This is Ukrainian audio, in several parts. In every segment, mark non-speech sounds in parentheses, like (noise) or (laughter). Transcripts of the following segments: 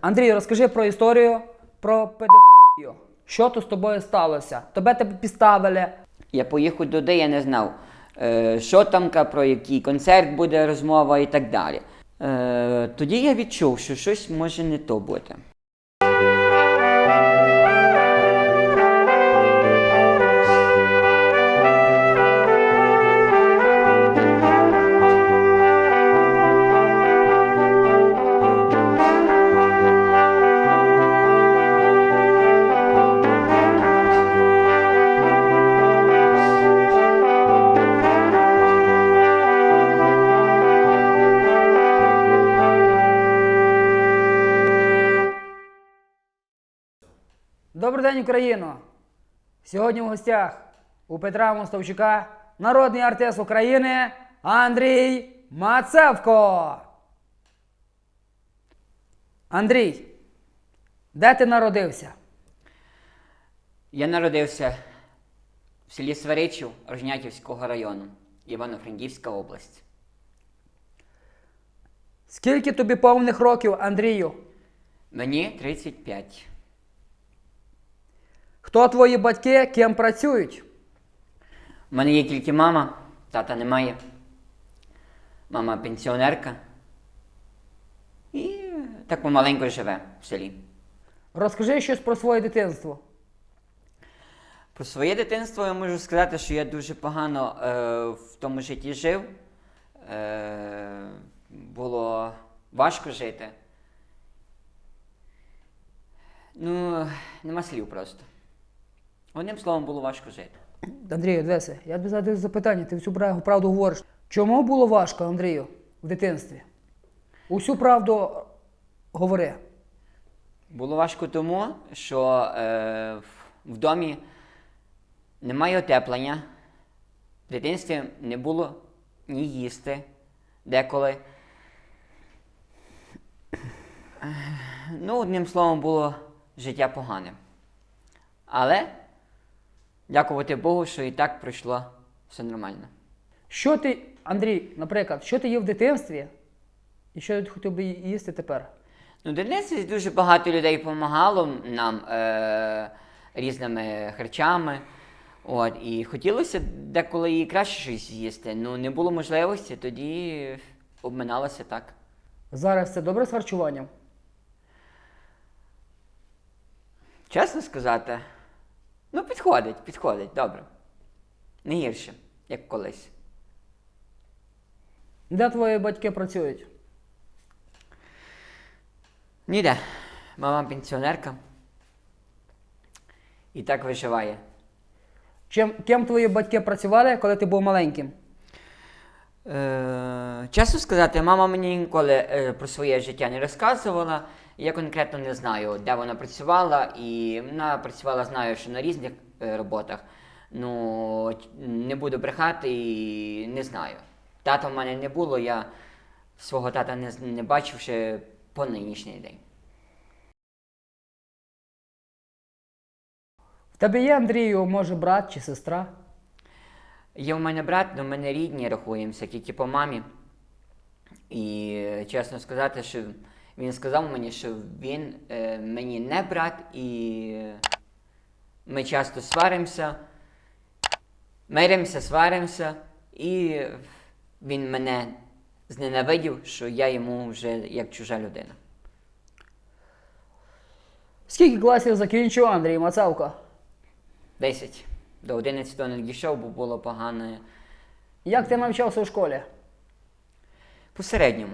Андрій, розкажи про історію про педофілію. Що то з тобою сталося? Тебе тебе підставили. Я поїхав туди, я не знав, е, що там, про який концерт буде розмова і так далі. Е, тоді я відчув, що щось може не то бути. Добрий день, Україно! Сьогодні в гостях у Петра Мостовчука народний артист України Андрій Мацевко. Андрій, де ти народився? Я народився в селі Сваричів Рожнятівського району, Івано-Франківська область. Скільки тобі повних років, Андрію? Мені 35. Хто твої батьки, ким працюють? У мене є тільки мама, тата немає. Мама пенсіонерка. І так помаленько живе в селі. Розкажи щось про своє дитинство. Про своє дитинство я можу сказати, що я дуже погано е, в тому житті жив. Е, було важко жити. Ну, нема слів просто. Одним словом, було важко жити. Андрію, дивися, я тобі задаю запитання, ти всю правду правду говориш. Чому було важко, Андрію, в дитинстві? Усю правду говори. Було важко тому, що е, в- в домі немає отеплення, в дитинстві не було ні їсти деколи. Ну, одним словом, було життя погане. Але дякувати Богу, що і так пройшло все нормально. Що ти, Андрій, наприклад, що ти їв в дитинстві? І що ти хотів би їсти тепер? Ну, в дитинстві дуже багато людей допомагало нам е, різними харчами. От, і хотілося деколи і краще щось з'їсти. Ну, не було можливості, тоді обминалося так. Зараз це добре з харчуванням? Чесно сказати, ну підходить, підходить, добре. Не гірше, як колись. Де твої батьки працюють? Ніде. Мама пенсіонерка. І так виживає. Чим, ким твої батьки працювали, коли ти був маленьким? Е, чесно сказати, мама мені ніколи е, про своє життя не розказувала. Я конкретно не знаю, де вона працювала, і вона працювала, знаю, що на різних е, роботах. Ну, не буду брехати і не знаю. Тата в мене не було, я свого тата не, не бачив ще по нинішній день. В тебе є, Андрію, може, брат чи сестра? Є в мене брат, але ми не рідні рахуємося, тільки по мамі. І е, чесно сказати, що він сказав мені, що він е, мені не брат, і е, ми часто сваримося, миримося, сваримося, і він мене зненавидів, що я йому вже як чужа людина. Скільки класів закінчив Андрій Мацавко? 10. До 11 не дійшов, бо було погане Як ти навчався у школі? по середньому.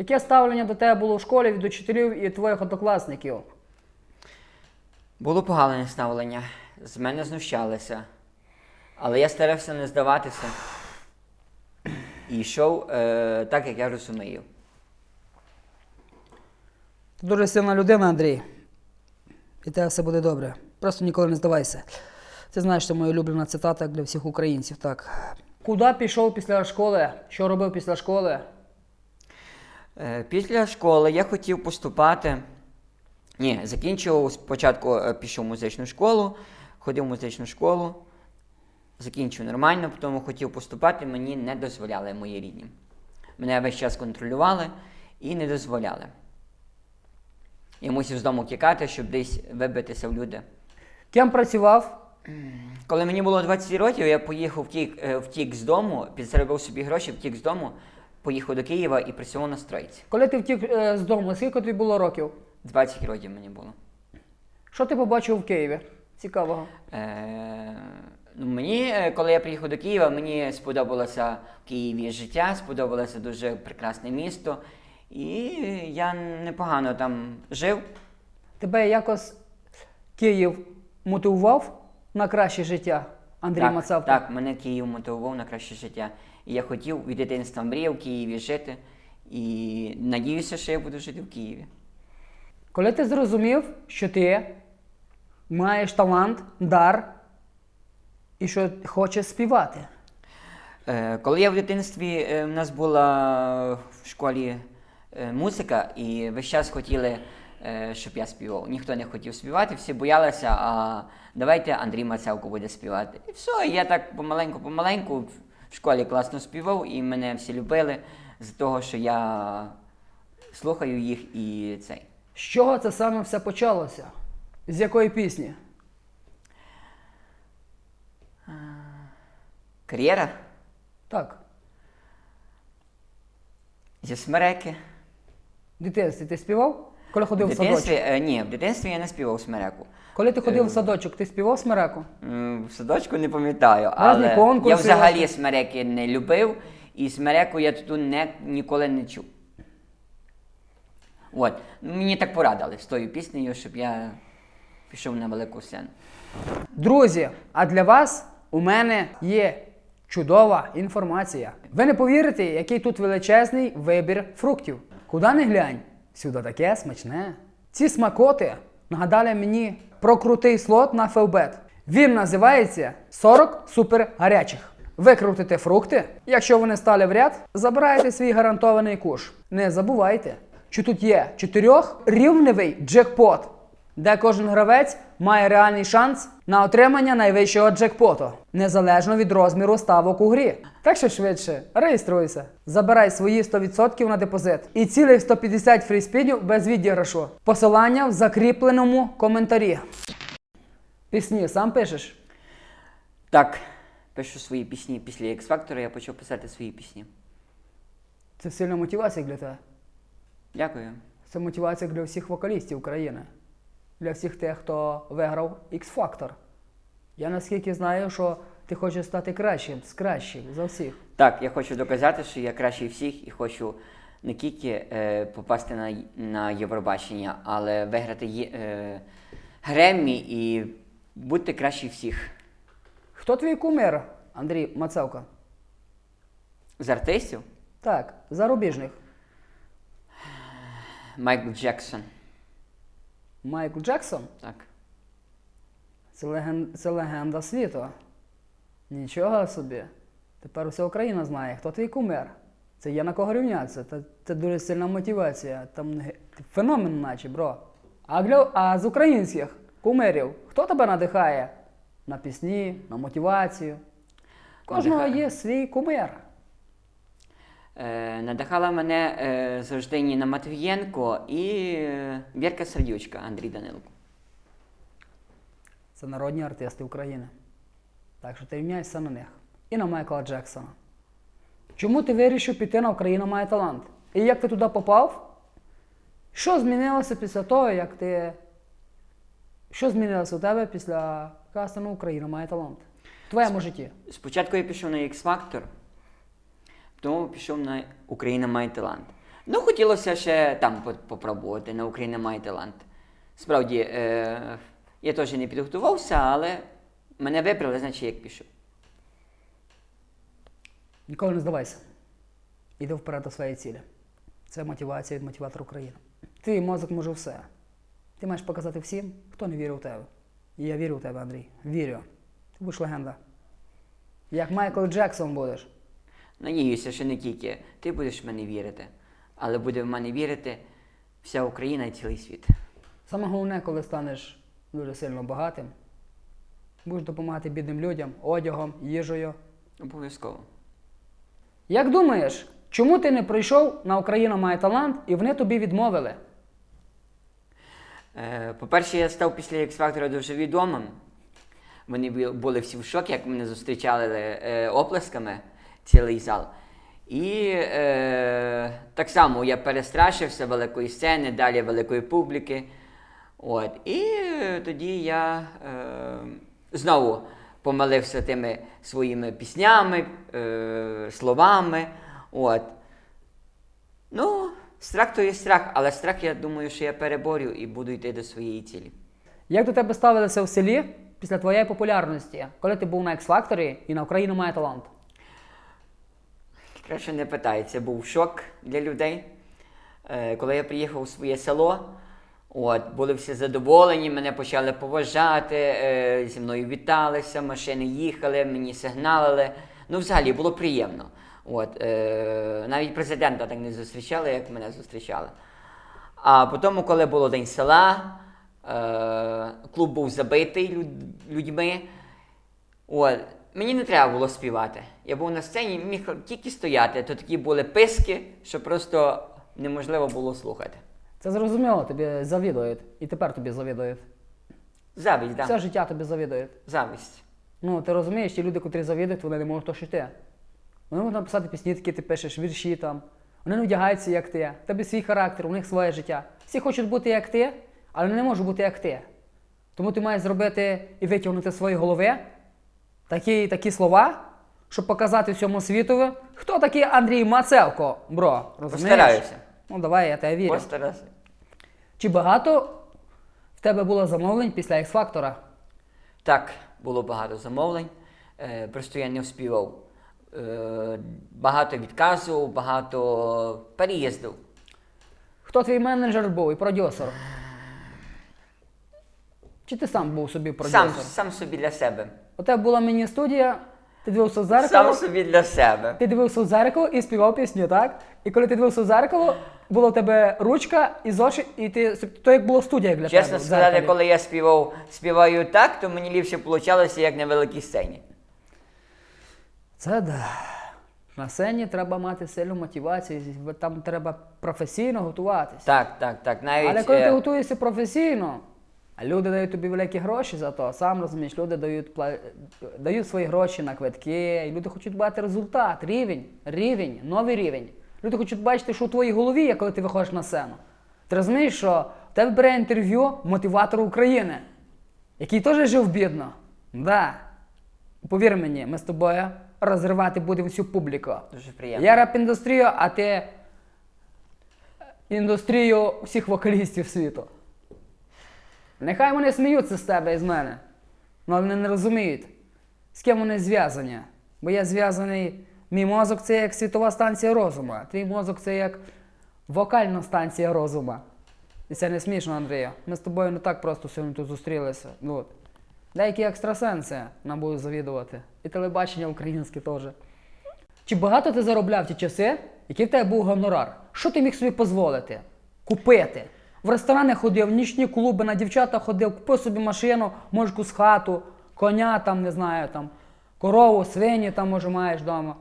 Яке ставлення до тебе було в школі від учителів і твоїх однокласників? Було погане ставлення, з мене знущалися. Але я старався не здаватися і йшов е, так, як я розумію. Ти дуже сильна людина, Андрій. І тебе все буде добре. Просто ніколи не здавайся. Ти знаєш, це моя улюблена цитата для всіх українців. Так. Куди пішов після школи? Що робив після школи? Е, після школи я хотів поступати. Ні, закінчив спочатку е, пішов в музичну школу, ходив в музичну школу, закінчив нормально, потім хотів поступати, мені не дозволяли мої рідні. Мене весь час контролювали і не дозволяли. Я мусив з дому тікати, щоб десь вибитися в люди. Ким працював? Коли мені було 20 років, я поїхав втік, е, втік з дому, підзаробив собі гроші, втік з дому, поїхав до Києва і працював на стройці. Коли ти втік е, з дому, скільки тобі було років? 20 років мені було. Що ти побачив в Києві? Цікавого. Е, ну, мені, е, коли я приїхав до Києва, мені сподобалося в Києві життя, сподобалося дуже прекрасне місто. І я непогано там жив. Тебе якось Київ мотивував на краще життя, Андрій так, Мацавко? так, мене Київ мотивував на краще життя. І я хотів від дитинства мріяв в Києві жити. І надіюся, що я буду жити в Києві. Коли ти зрозумів, що ти маєш талант, дар і що хочеш співати. Е, Коли я в дитинстві, е, в нас була в школі е, музика, і весь час хотіли, щоб я співав. Ніхто не хотів співати, всі боялися, а давайте Андрій Мацевко буде співати. І все, я так помаленьку-помаленьку в школі класно співав, і мене всі любили з того, що я слухаю їх і цей. З чого це саме все почалося? З якої пісні? Кар'єра Так, зі смереки. дитинстві ти співав? Коли ходив В в садочок? е, ні, в дитинстві я не співав смереку. Коли ти ходив Е, в садочок, ти співав смереку? М, В садочку не пам'ятаю, але конкурси я взагалі смереки не любив, і смереку я тут не, ніколи не чув. От. Мені так порадили з тою піснею, щоб я пішов на велику сцену. Друзі, а для вас у мене є чудова інформація. Ви не повірите, який тут величезний вибір фруктів. Куди не глянь, всюди таке смачне. Ці смакоти нагадали мені про крутий слот на Фелбет. Він називається 40 супер гарячих. Ви крутите фрукти. Якщо вони стали в ряд, забираєте свій гарантований куш. Не забувайте, що тут є чотирьохрівневий джекпот де кожен гравець має реальний шанс на отримання найвищого джекпоту, незалежно від розміру ставок у грі. Так що швидше, реєструйся, забирай свої 100% на депозит і цілих 150 фріспінів без відіграшу. Посилання в закріпленому коментарі. Пісні сам пишеш? Так, пишу свої пісні після X-Factor, я почав писати свої пісні. Це сильна мотивація для тебе. Дякую. Це мотивація для всіх вокалістів України, для всіх тих, хто виграв X-Factor. Я наскільки знаю, що ти хочеш стати кращим, з кращих за всіх. Так, я хочу доказати, що я кращий всіх і хочу не тільки е, попасти на, на Євробачення, але виграти е, Греммі і бути кращий всіх. Хто твій кумир, Андрій Мацевко? З артистів Так, зарубіжних. Майкл Джексон. Майкл Джексон Так. це, леген... це легенда світу. Нічого собі. Тепер уся Україна знає, хто твій кумир. Це є на кого рівнятися. Це, це дуже сильна мотивація. Там феномен, наче, бро. А, для... а з українських кумирів, хто тебе надихає? На пісні, на мотивацію. Кожного є свій кумир. Е, надихала мене е, завжди Ніна Матвієнко і е, Вірка Сердючка Андрій Данилко. Це народні артисти України. Так що ти рівняйся на них. І на Майкла Джексона. Чому ти вирішив піти на Україна має талант? І як ти туди попав? Що змінилося після того, як ти. Що змінилося у тебе після кастингу Україна має талант? В твоєму житті. Спочатку я пішов на X-Factor, пішов на Україна має талант. Ну, хотілося ще там попробувати на Україна має талант. Справді, е, я теж не підготувався, але мене вибрали, значить як пішов. Ніколи не здавайся. Іди вперед до своєї цілі. Це мотивація від мотиватора України. Твій мозок може все. Ти маєш показати всім, хто не вірив у тебе. І я вірю в тебе, Андрій. Вірю. Ти будеш легенда. Як Майкл Джексон будеш. Надіюся, що не тільки ти будеш в мене вірити, але буде в мене вірити вся Україна і цілий світ. Саме головне, коли станеш дуже сильно багатим, будеш допомагати бідним людям, одягом, їжею. Обов'язково. Як думаєш, чому ти не прийшов на Україна має талант і вони тобі відмовили? Е, По-перше, я став після X-Factor дуже відомим. Вони були всі в шокі, як мене зустрічали е, оплесками цілий зал. І е, так само я перестрашився великої сцени, далі великої публіки. От. І е, тоді я е, знову помилився тими своїми піснями, е, словами. От. Ну, страх то є страх, але страх, я думаю, що я переборю і буду йти до своєї цілі. Як до тебе ставилися в селі після твоєї популярності, коли ти був на X-Factor і на Україну має талант? Краще не питай, це був шок для людей. Е, коли я приїхав у своє село, от, були всі задоволені, мене почали поважати, е, зі мною віталися, машини їхали, мені сигналили. Ну, взагалі було приємно. От, е, навіть президента так не зустрічали, як мене зустрічали. А потім, коли було День села, клуб був забитий людьми. От, мені не треба було співати. Я був на сцені, міг тільки стояти. То такі були писки, що просто неможливо було слухати. Це зрозуміло, тобі завідують. І тепер тобі завідують. Завість, так. Все життя тобі завідують. Завість. Ну, ти розумієш, ті люди, котрі завідують, вони не можуть то, що ти. Вони можуть написати пісні, такі ти пишеш, вірші там. Вони не вдягаються, як ти. В тебе свій характер, у них своє життя. Всі хочуть бути як ти, але не можуть бути як ти. Тому ти маєш зробити і витягнути з своєї голови такі, такі слова, щоб показати всьому світові, хто такий Андрій Мацевко, бро. Розумієш? Постараюся. Ну давай, я тебе вірю. Постараюся. Чи багато в тебе було замовлень після X-Factor? Так, було багато замовлень, е, просто я не вспівав. Е, багато відказу, багато переїздів. Хто твій менеджер був і продюсер? Чи ти сам був собі продюсер? Сам, сам собі для себе. У тебе була міні-студія, ти дивився в зеркало, Сам собі для себе. ти дивився в зеркало і співав пісню, так? І коли ти дивився в зеркало, була у тебе ручка і зошит, і ти то як була студія для тебе. Чесно в сказати, зеркалі. коли я співав, співаю так, то мені ліпше вийшло, як на великій сцені. Це да. На сцені треба мати сильну мотивацію, там треба професійно готуватися. Так, так, так. Навіть Але коли е, ти готуєшся професійно, а люди дають тобі великі гроші за то, сам розумієш, люди дають, дають свої гроші на квитки, і люди хочуть бачити результат, рівень, рівень, новий рівень. Люди хочуть бачити, що у твоїй голові є, коли ти виходиш на сцену. Ти розумієш, що в тебе бере інтерв'ю мотиватор України, який теж жив бідно. Да. Повір мені, ми з тобою розривати будемо всю публіку. дуже приємно. Я рап індустрію, а ти індустрію всіх вокалістів світу. Нехай вони сміються з тебе і з мене. Але вони не розуміють, з ким вони зв'язані. Бо я зв'язаний. Мій мозок це як світова станція розуму, а твій мозок це як вокальна станція розуму. І це не смішно, Андрію. Ми з тобою не так просто сьогодні тут зустрілися. Ну, от. Деякі екстрасенси нам будуть завідувати. І телебачення українське теж. Чи багато ти заробляв ті часи, який в тебе був гонорар? Що ти міг собі дозволити? Купити? В ресторани ходив, в нічні клуби, на дівчата ходив, купив собі машину, може з хату, коня там, не знаю, там, корову, свині там, може, маєш вдома.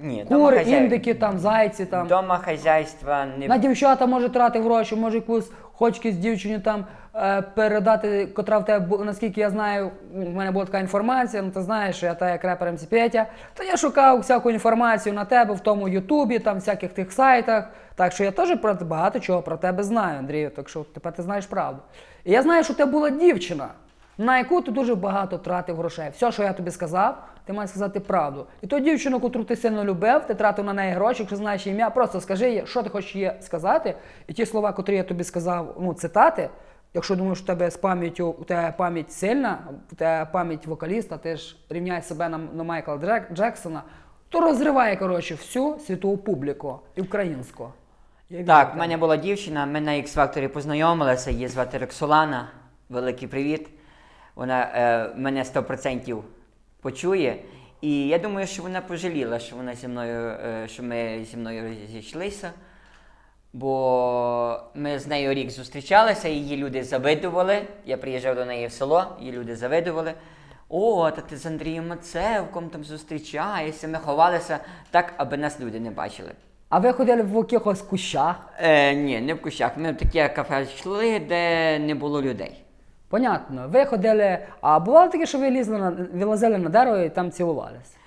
Ні, дома Кури, хазяй- індики, там, зайці там. Дома хазяйства не На дівчата може тратити гроші, може якусь хочки з дівчині там передати, котра в тебе, наскільки я знаю, в мене була така інформація, ну ти знаєш, що я та як репер МС Петя, то я шукав всяку інформацію на тебе в тому Ютубі, там всяких тих сайтах. Так що я теж про багато чого про тебе знаю, Андрію, так що тепер ти знаєш правду. І я знаю, що ти була дівчина, на яку ти дуже багато тратив грошей. Все, що я тобі сказав, ти маєш сказати правду. І ту дівчину, яку ти сильно любив, ти тратив на неї гроші, якщо знаєш ім'я, просто скажи що ти хочеш їй сказати. І ті слова, котрі я тобі сказав, ну, цитати, якщо думаєш, що у тебе з пам'яттю, у тебе пам'ять сильна, у тебе пам'ять вокаліста, ти ж рівняєш себе на, на Майкла Джек, Джексона, то розриває, коротше, всю світову публіку і українську. Я Так, в мене була дівчина, ми на X-Factor познайомилися, її звати Роксолана. Великий привіт. Вона е, мене 100% почує. І я думаю, що вона пожаліла, що вона зі мною, е, що ми зі мною розійшлися. Бо ми з нею рік зустрічалися, її люди завидували. Я приїжджав до неї в село, її люди завидували. О, та ти з Андрієм Мацевком там зустрічаєшся. Ми ховалися так, аби нас люди не бачили. А ви ходили в якихось кущах? Е, ні, не в кущах. Ми в таке кафе йшли, де не було людей. Понятно. Ви ходили. А бувало таке, що ви лізли на ви лазили на дерево і там цілувались?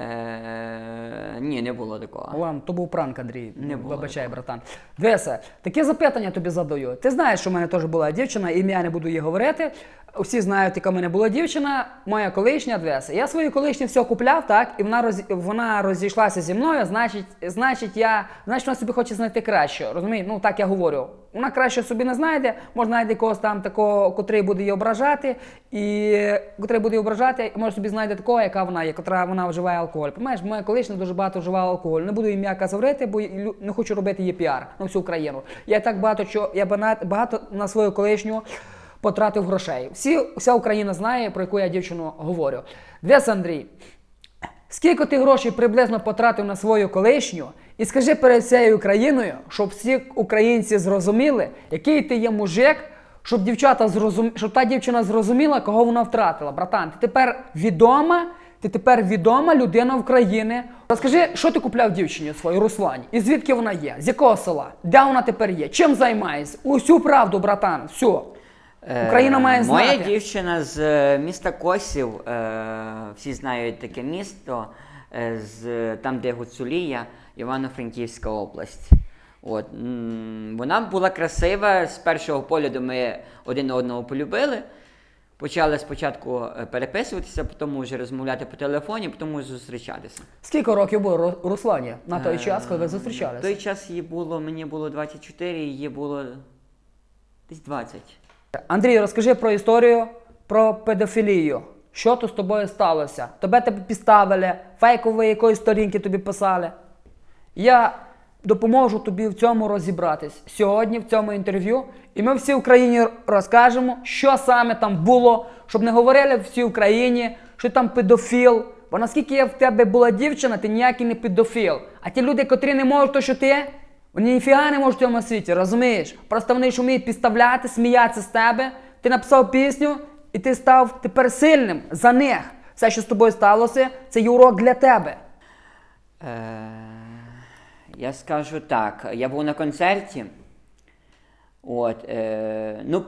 Е, ні, не було такого. Ладно, то був пранк, Андрій. Не було Вибачай, братан. Дивися, таке запитання тобі задаю. Ти знаєш, що в мене теж була дівчина, ім'я не буду її говорити. Всі знають, яка в мене була дівчина, моя колишня Двеса. Я свою колишню все купляв, так, і вона роз... вона розійшлася зі мною, значить, значить, я, значить, вона собі хоче знайти краще. Розумієш? Ну так я говорю. Вона краще собі не знайде, може знайде когось там такого, котрий буде її ображати, і котрий буде її ображати, може собі знайде такого, яка вона є, котра вона вживає алкоголь. Понимаєш, моя колишня дуже багато вживала алкоголь. Не буду ім'я говорити, бо лю- не хочу робити її піар на всю Україну. Я так багато що я багато на свою колишню потратив грошей. Всі, вся Україна знає, про яку я дівчину говорю. Дивись, Андрій, скільки ти грошей приблизно потратив на свою колишню, і скажи перед всією Україною, щоб всі українці зрозуміли, який ти є мужик, щоб дівчата зрозум... щоб та дівчина зрозуміла, кого вона втратила. Братан, ти тепер відома, ти тепер відома людина України. Розкажи, що ти купляв дівчині своїй Руслані? І звідки вона є? З якого села? Де вона тепер є? Чим займається? Усю правду, братан, всю. Е, Україна має знати. Моя дівчина з е, міста Косів, е, всі знають таке місто, з, там, де Гуцулія, Івано-Франківська область. От, вона була красива, з першого погляду ми один одного полюбили. Почали спочатку переписуватися, потім вже розмовляти по телефоні, потім зустрічатися. Скільки років було Руслані на той час, коли ви зустрічалися? той час їй було, мені було 24, їй було десь 20. Андрій, розкажи про історію про педофілію. Що то з тобою сталося? Тебе тебе підставили, фейкові якоїсь сторінки тобі писали. Я допоможу тобі в цьому розібратись сьогодні, в цьому інтерв'ю, і ми всій Україні розкажемо, що саме там було, щоб не говорили всій Україні, що там педофіл. Бо наскільки я в тебе була дівчина, ти ніякий не педофіл. А ті люди, котрі не можуть, то що ти, ніфіга не можуть в цьому світі, розумієш? Просто вони ж вміють підставляти, сміятися з тебе. Ти написав пісню, і ти став тепер сильним за них. Все, що з тобою сталося, це є урок для тебе. Е, я скажу так, я був на концерті. От, е, ну,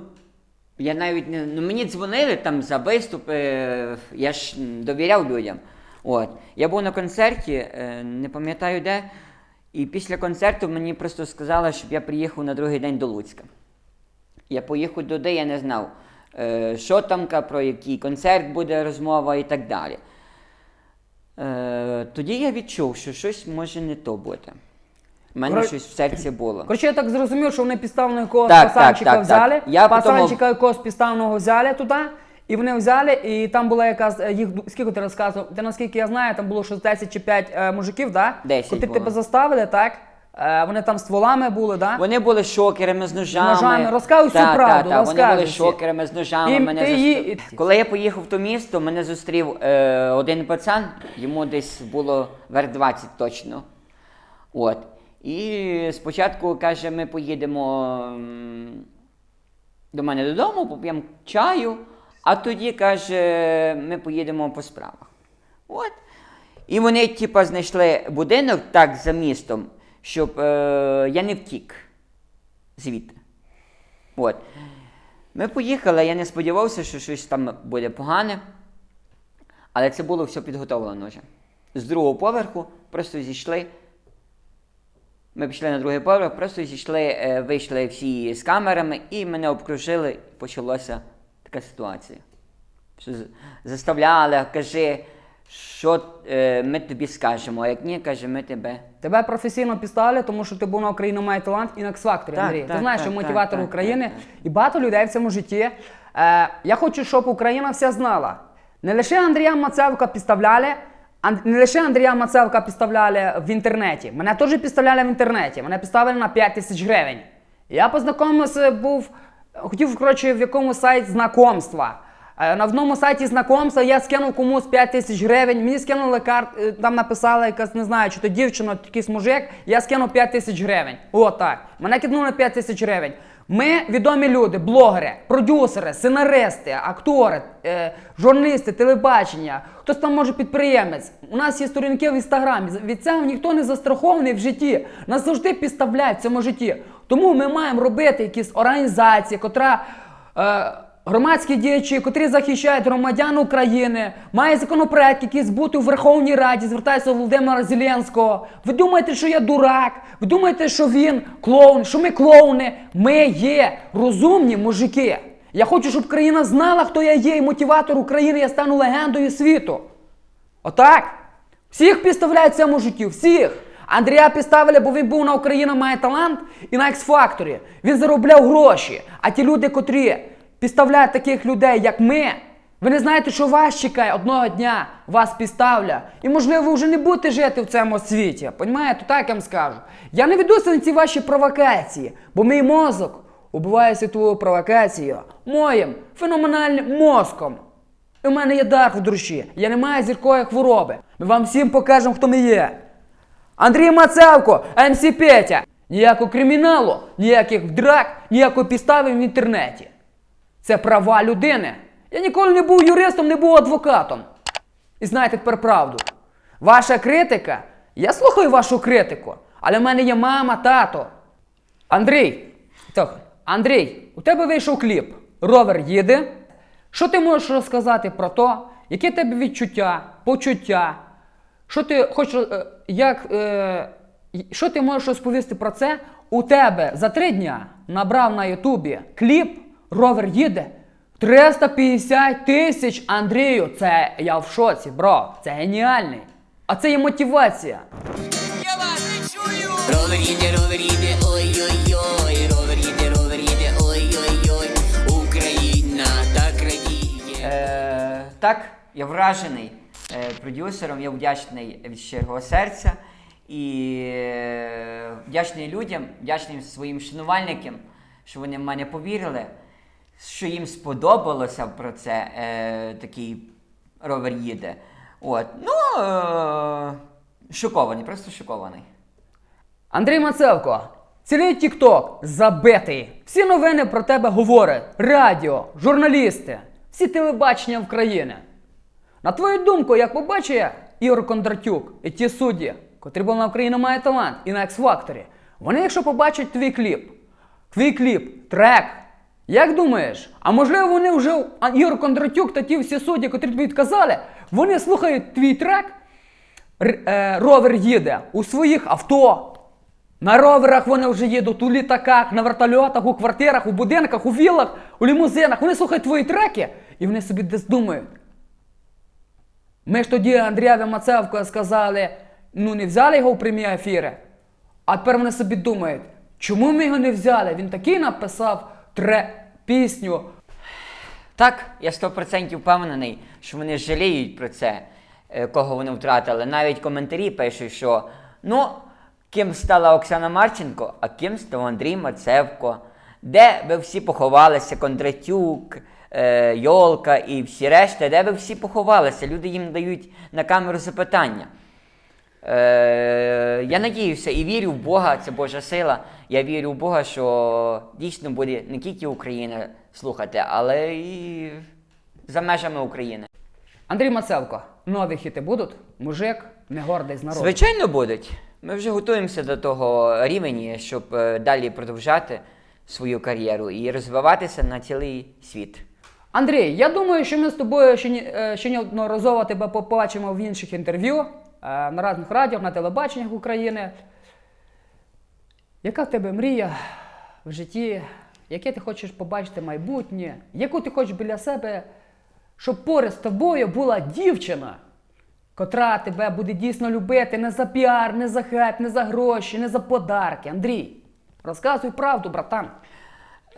я навіть не. Ну, мені дзвонили там за виступ, е, я ж довіряв людям. От. Я був на концерті, е, не пам'ятаю де. І після концерту мені просто сказали, щоб я приїхав на другий день до Луцька. Я поїхав туди, я не знав, е, що там, про який концерт буде розмова і так далі. Е, тоді я відчув, що щось може не то бути. У мене Кор- щось в серці було. Коротше, я так зрозумів, що вони підставного якогось Так, пацанчика так, так, взяли, так. Я потім- якогось підставного взяли туди, і вони взяли, і там була якась е, їх скільки ти розказував? Ти наскільки я знаю, там було щось 10 чи 5 е, мужиків, да? 10 Котрі було. тебе заставили, так? Е, вони там стволами були, да? Вони були шокерами з ножами. ножами. Розказуй всю Та, правду, та, та. Вони розказуй були всі. шокерами з ножами. І мене ти її- Коли я поїхав в то місто, мене зустрів е, один пацан, йому десь було вер 20 точно. От. І спочатку каже, ми поїдемо м, до мене додому, поп'ємо чаю, а тоді каже, ми поїдемо по справах. От. І вони, типа, знайшли будинок так за містом, щоб е, я не втік звідти. От. Ми поїхали, я не сподівався, що щось там буде погане. Але це було все підготовлено вже. З другого поверху просто зійшли. Ми пішли на другий поверх, просто зійшли, е, вийшли всі з камерами і мене обкружили, і почалася така ситуація. Що заставляли, кажи, що е, ми тобі скажемо, а як ні, каже, ми тебе. Тебе професійно підставили, тому що ти був на Україну має талант і на X-Factor, Так, Андрій. ти так, знаєш, так, що мотиватор так, України так, так. і багато людей в цьому житті. Е, я хочу, щоб Україна вся знала. Не лише Андрія Мацевка підставляли, а не лише Андрія Мацевка підставляли в інтернеті. Мене теж підставляли в інтернеті. Мене підставили на 5 тисяч гривень. Я познайомився, був, хотів, коротше, в якому сайті знакомства. Е, На одному сайті знакомства я скинув комусь 5 тисяч гривень, мені скинули карт, е, там написала якась, не знаю, чи то дівчина, чи якийсь мужик, я скинув 5 тисяч гривень. О, так. Мене киднули 5 тисяч гривень. Ми відомі люди, блогери, продюсери, сценаристи, актори, е, журналісти, телебачення, хтось там може підприємець. У нас є сторінки в інстаграмі. Від цього ніхто не застрахований в житті. Нас завжди підставляють в цьому житті. Тому ми маємо робити якісь організації, котра. Е, Громадські діячі, котрі захищають громадян України, має законопроект, який збути у Верховній Раді, звертається до Володимира Зеленського. Ви думаєте, що я дурак? Ви думаєте, що він клоун, що ми клоуни? Ми є розумні мужики. Я хочу, щоб країна знала, хто я є, і мотиватор України, я стану легендою світу. Отак. Всіх підставляють в цьому всіх. Андрія підставили, бо він був на Україна має талант і на X-Factor. Він заробляв гроші. А ті люди, котрі підставляють таких людей, як ми, ви не знаєте, що вас чекає одного дня, вас підставля. І можливо, ви вже не будете жити в цьому світі. Понімаєте, так я вам скажу. Я не ведуся на ці ваші провокації, бо мій мозок убиває світову провокацію моїм феноменальним мозком. І в мене є дар в душі. Я не маю зіркової хвороби. Ми вам всім покажемо, хто ми є. Андрій Мацевко, МС Петя. Ніякого криміналу, ніяких драк, ніякої підстави в інтернеті. Це права людини. Я ніколи не був юристом, не був адвокатом. І знаєте тепер правду. Ваша критика, я слухаю вашу критику, але в мене є мама, тато. Андрій, так, Андрій, у тебе вийшов кліп. Ровер їде. Що ти можеш розказати про то, які тебе відчуття, почуття? Що ти хочеш, е, як, е, що ти можеш розповісти про це? У тебе за три дня набрав на Ютубі кліп Ровер їде 350 тисяч Андрію. Це я в шоці, бро. Це геніальний. А це є мотивація. Я вас не чую. Ровер їде, ровер їде, ой-ой-ой, ровер їде, ровер їде, ой-ой-ой, Україна так радіє. Е, так, я вражений е, продюсером, я вдячний від щирого серця і е, вдячний людям, вдячний своїм шанувальникам, що вони в мене повірили, що їм сподобалося про це е, такий ровер їде. От, ну, е, шокований, просто шокований. Андрій Мацевко, цілий Тікток забитий. Всі новини про тебе говорять. Радіо, журналісти, всі телебачення в країні. На твою думку, як побачить Ігор Кондратюк і ті судді, котрі були на Україна має талант і на X-Factor, вони, якщо побачать твій кліп, твій кліп, трек, як думаєш? А можливо, вони вже Ігор Кондратюк та ті всі судді, котрі тобі відказали, вони слухають твій трек, е, ровер їде у своїх авто. На роверах вони вже їдуть у літаках, на вертольотах, у квартирах, у будинках, у віллах, у лімузинах. Вони слухають твої треки і вони собі десь думають. Ми ж тоді Андрієві Мацевко сказали, ну не взяли його в прямі ефіри. А тепер вони собі думають, чому ми його не взяли? Він такий написав тре пісню. Так, я 100% впевнений, що вони жаліють про це, е, кого вони втратили. Навіть коментарі пишуть, що ну, ким стала Оксана Марченко, а ким став Андрій Мацевко. Де ви всі поховалися? Кондратюк, е, Йолка і всі решта, де ви всі поховалися? Люди їм дають на камеру запитання. Е, я надіюся і вірю в Бога, це Божа сила. Я вірю в Бога, що дійсно буде не тільки Україна слухати, але і за межами України. Андрій Мацевко, нові хіти будуть? Мужик, не гордий з народу. Звичайно, будуть. Ми вже готуємося до того рівені, щоб е, далі продовжати свою кар'єру і розвиватися на цілий світ. Андрій, я думаю, що ми з тобою ще, е, ще неодноразово тебе побачимо в інших інтерв'ю на різних радіо, на телебаченнях України. Яка в тебе мрія в житті? Яке ти хочеш побачити майбутнє? Яку ти хочеш біля себе, щоб поряд з тобою була дівчина, котра тебе буде дійсно любити не за піар, не за хайп, не за гроші, не за подарки. Андрій, розказуй правду, братан.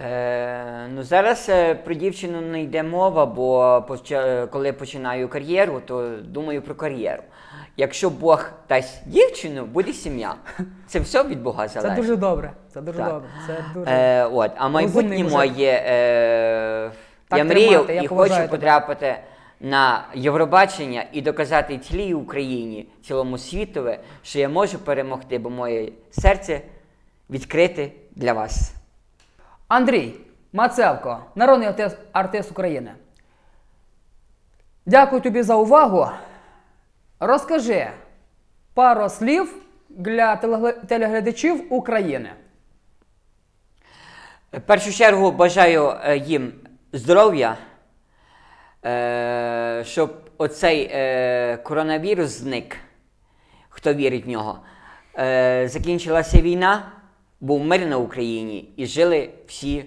Е, ну зараз е, про дівчину не йде мова, бо е, коли починаю кар'єру, то думаю про кар'єру. Якщо Бог дасть дівчину, буде сім'я. (laughs) Це все від Бога Це дуже добре. Це дуже Так. добре. Це дуже... Е, от, а майбутнє моє е, Так я мрію я і хочу тебе. потрапити на Євробачення і доказати цілій Україні, цілому світові, що я можу перемогти, бо моє серце відкрите для вас. Андрій Мацевко, народний артист, артист України. Дякую тобі за увагу. Розкажи пару слів для телеглядачів України. В першу чергу бажаю е, їм здоров'я, е, щоб оцей е, коронавірус зник, хто вірить в нього. Закінчилася війна, був мир на Україні і жили всі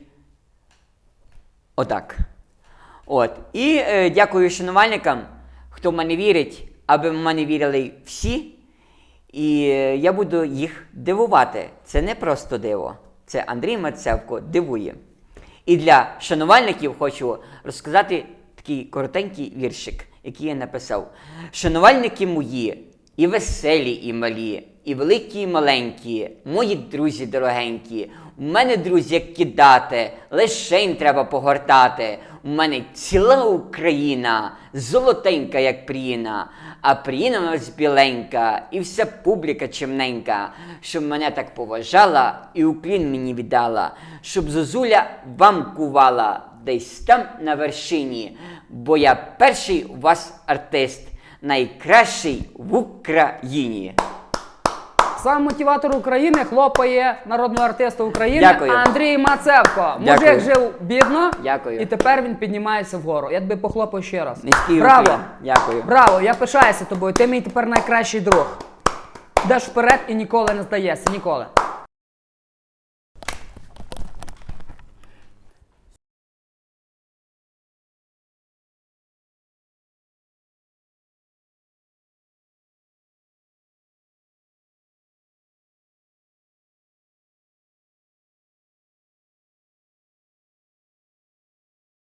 отак. От. І дякую шанувальникам, хто в мене вірить, аби в мене вірили всі. І е, я буду їх дивувати. Це не просто диво. Це Андрій Мацевко дивує. І для шанувальників хочу розказати такий коротенький віршик, який я написав. Шанувальники мої, і веселі, і малі, і великі, і маленькі, мої друзі дорогенькі. У мене друзі як кидати, лишень треба погортати. У мене ціла Україна, золотенька, як пріна, а в біленька, і вся публіка чимненька, щоб мене так поважала і уклін мені віддала, щоб зозуля вам кувала десь там на вершині, бо я перший у вас артист, найкращий в Україні. Сам мотиватор України хлопає народного артиста України Дякую. Андрій Мацевко. Дякую. Мужик жив бідно, Дякую. і тепер він піднімається вгору. Я тобі похлопаю ще раз. Низький Браво! руки. Дякую. Браво! Я пишаюся тобою. Ти мій тепер найкращий друг. Йдеш вперед і ніколи не здаєшся. Ніколи.